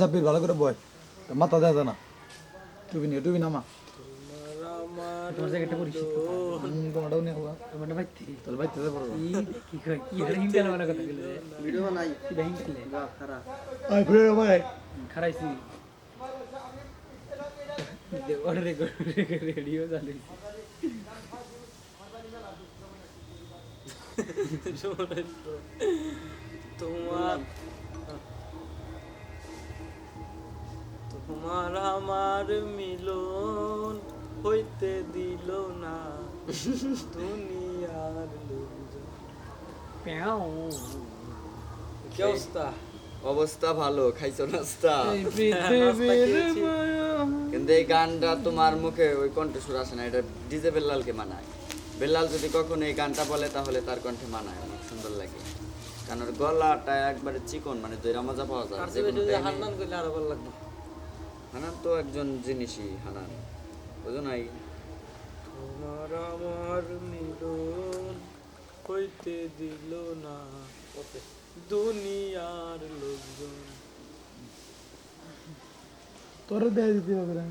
সাব্বির ভালো করে বয়। মাথা দেয় না। টুবি নিয়ে টুবি নামা। তোমার জায়গাটা পরিচিত। তোমারটাও নিয়ে হবা আমার বাইতে কি কি কয় কি আর হিংসা না কথা গেলে ভিডিও বানাই। কি দা হিংসলে গা আই ফিরে ভাই। খারাইছি। অর্ডার রেডিও চালু তোমার তোমার আমার মিলন হইতে দিল না। দুনিয়ার কি অবস্থা? অবস্থা ভালো খাইছো নাস্তা? কিন্তু এই গানটা তোমার মুখে ওই কণ্ঠস্বর আসে না এটা ডিজে বেল্লালকে মানায়। বেল্লাল যদি কখনো এই গানটা বলে তাহলে তার কণ্ঠে মানায় অনেক সুন্দর লাগে। কারণ গলাটা একবারে চিকন মানে দৈরা মজা পাওয়া যায় হানান তো একজন জিনিসই হানান বুঝো নাই? তোমার আমার মিলন হইতে দিল না। দুনিয়ার লোকজন। তোর দেয় দিতে হবে না।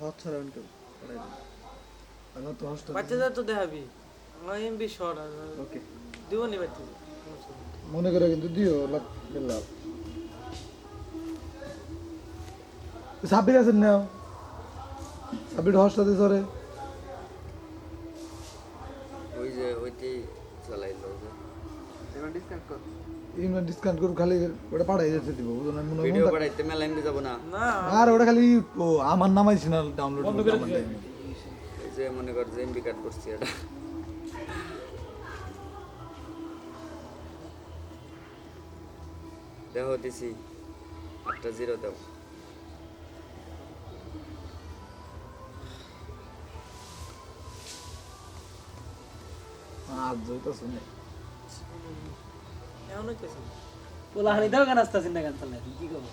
হাত ছাড়াবেন কেউ এখন তো হস্টেল বাচ্চাদের তো দেখাবি। আমার এমবি শর্ট ওকে। দিব নি বাচ্চা মনে করে কিন্তু দিও লাভ লাভ। সাব্বির আছেন না? সাব্বির হস্টেল সরে ওই যে ওইটি চালাইলো যে। ইমরান ডিসকাউন্ট করুক খালি ওটা পাঠাই যেতে দিব বুঝো না মনে ভিডিও মনে বাড়াইতে মেলা এমবি না। না। আর ওটা খালি ও আমার নামাইছি না ডাউনলোড এই যে মনে কর যে এমবি কাট করছি এটা। দেখো দিছি একটা জিরো দাও। আজ জয়তা শুনে। এমন হানি দাও গান আসতাছিন না গান চালায় কি কব